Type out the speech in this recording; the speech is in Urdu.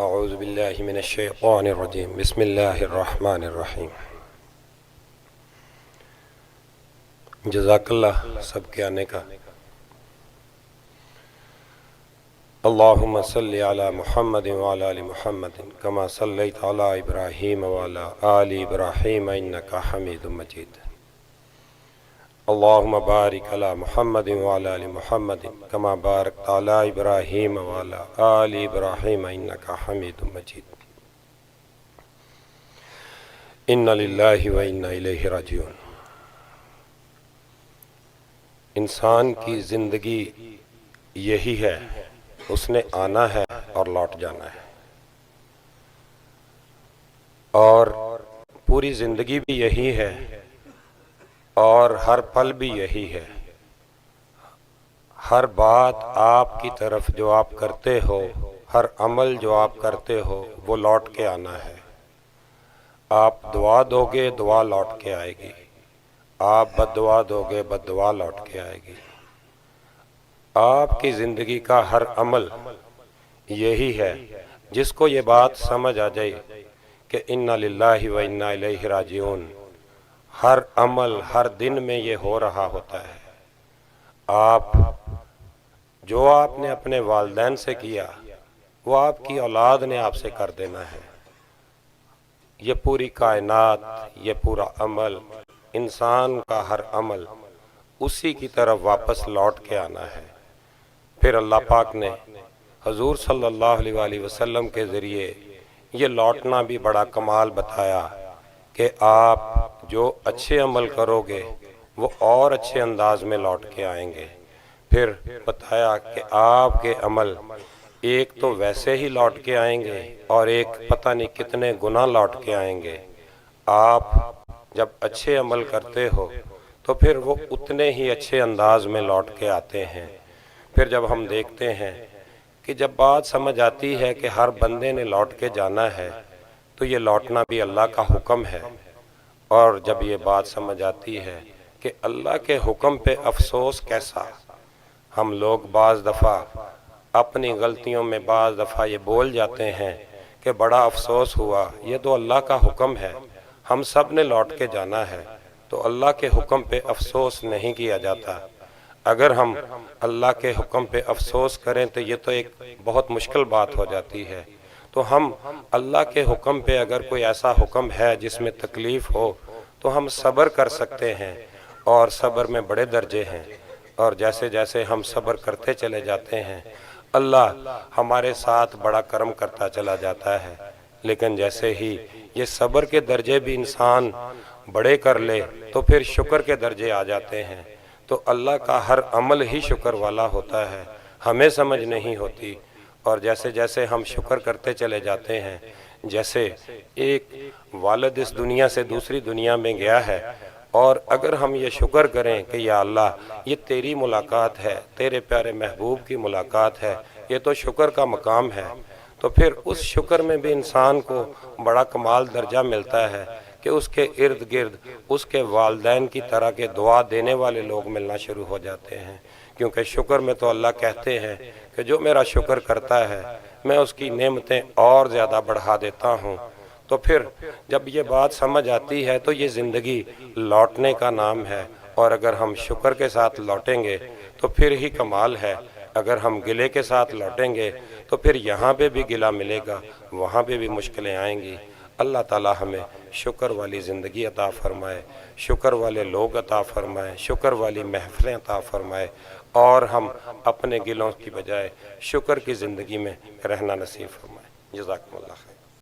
أعوذ بالله من الشيطان الرجيم. بسم الله الرحمن الرحيم. جزاک اللہ سب کے آنے کا. اللهم صل على محمد وعلى آل محمد كما صليت على إبراهيم وعلى آل إبراهيم إنك حميد مجيد اللهم بارك على محمد وعلى آل محمد كما باركت على إبراهيم وعلى آل إبراهيم إنك حميد مجيد إن لله وإنا إليه راجعون. انسان کی زندگی یہی ہے، اس نے آنا ہے اور لوٹ جانا ہے۔ اور پوری زندگی بھی یہی ہے اور ہر پل بھی یہی ہے۔ ہر بات آپ کی طرف جو آپ کرتے ہو، ہر عمل جو آپ کرتے ہو، وہ لوٹ کے آنا ہے۔ آپ دعا دو گے، دعا لوٹ کے آئے گی۔ آپ بد دعا دو گے، بد دعا لوٹ کے آئے گی۔ آپ کی زندگی کا ہر عمل یہی ہے۔ جس کو یہ بات سمجھ آ جائے کہ ان للہ و انا الیہ راجعون۔ ہر عمل ہر دن میں یہ ہو رہا ہوتا ہے۔ آپ، جو آپ نے اپنے والدین سے کیا، وہ آپ کی اولاد نے آپ سے کر دینا ہے۔ یہ پوری کائنات، یہ پورا عمل، انسان کا ہر عمل اسی کی طرف واپس لوٹ کے آنا ہے۔ پھر اللہ پاک نے حضور صلی اللہ علیہ وآلہ وسلم کے ذریعے یہ لوٹنا بھی بڑا کمال بتایا کہ آپ جو اچھے عمل کرو گے وہ اور اچھے انداز میں لوٹ کے آئیں گے۔ پھر بتایا کہ آپ کے عمل ایک تو ویسے ہی لوٹ کے آئیں گے اور ایک پتہ نہیں کتنے گناہ لوٹ کے آئیں گے۔ آپ جب اچھے عمل کرتے ہو تو پھر وہ اتنے ہی اچھے انداز میں لوٹ کے آتے ہیں۔ پھر جب ہم دیکھتے ہیں کہ جب بات سمجھ آتی ہے کہ ہر بندے نے لوٹ کے جانا ہے، تو یہ لوٹنا بھی اللہ کا حکم ہے۔ اور جب یہ بات سمجھ آتی ہے کہ اللہ کے حکم پہ افسوس کیسا، ہم لوگ بعض دفعہ اپنی غلطیوں میں بعض دفعہ یہ بول جاتے ہیں کہ بڑا افسوس ہوا، یہ تو اللہ کا حکم ہے، ہم سب نے لوٹ کے جانا ہے، تو اللہ کے حکم پہ افسوس نہیں کیا جاتا۔ اگر ہم اللہ کے حکم پہ افسوس کریں تو یہ تو ایک بہت مشکل بات ہو جاتی ہے۔ تو ہم اللہ کے حکم پہ اگر کوئی ایسا حکم ہے جس میں تکلیف ہو، تو ہم صبر کر سکتے ہیں اور صبر میں بڑے درجے ہیں۔ اور جیسے جیسے ہم صبر کرتے چلے جاتے ہیں، اللہ ہمارے ساتھ بڑا کرم کرتا چلا جاتا ہے۔ لیکن جیسے ہی یہ صبر کے درجے بھی انسان بڑے کر لے، تو پھر شکر کے درجے آ جاتے ہیں۔ تو اللہ کا ہر عمل ہی شکر والا ہوتا ہے، ہمیں سمجھ نہیں ہوتی۔ اور جیسے جیسے ہم شکر کرتے چلے جاتے ہیں، جیسے ایک والد اس دنیا سے دوسری دنیا میں گیا ہے، اور اگر ہم یہ شکر کریں کہ یا اللہ، یہ تیری ملاقات ہے، تیرے پیارے محبوب کی ملاقات ہے، یہ تو شکر کا مقام ہے۔ تو پھر اس شکر میں بھی انسان کو بڑا کمال درجہ ملتا ہے کہ اس کے ارد گرد، اس کے والدین کی طرح کے دعا دینے والے لوگ ملنا شروع ہو جاتے ہیں۔ کیونکہ شکر میں تو اللہ کہتے ہیں کہ جو میرا شکر کرتا ہے، میں اس کی نعمتیں اور زیادہ بڑھا دیتا ہوں۔ تو پھر جب یہ بات سمجھ آتی ہے تو یہ زندگی لوٹنے کا نام ہے۔ اور اگر ہم شکر کے ساتھ لوٹیں گے تو پھر ہی کمال ہے۔ اگر ہم گلے کے ساتھ لوٹیں گے تو پھر یہاں پہ بھی گلا ملے گا، وہاں پہ بھی مشکلیں آئیں گی۔ اللہ تعالی ہمیں شکر والی زندگی عطا فرمائے، شکر والے لوگ عطا فرمائے، شکر والی محفلیں عطا فرمائے، اور ہم اپنے گلوں کی بجائے شکر کی زندگی میں رہنا نصیب فرمائے۔ جزاکم اللہ خیر۔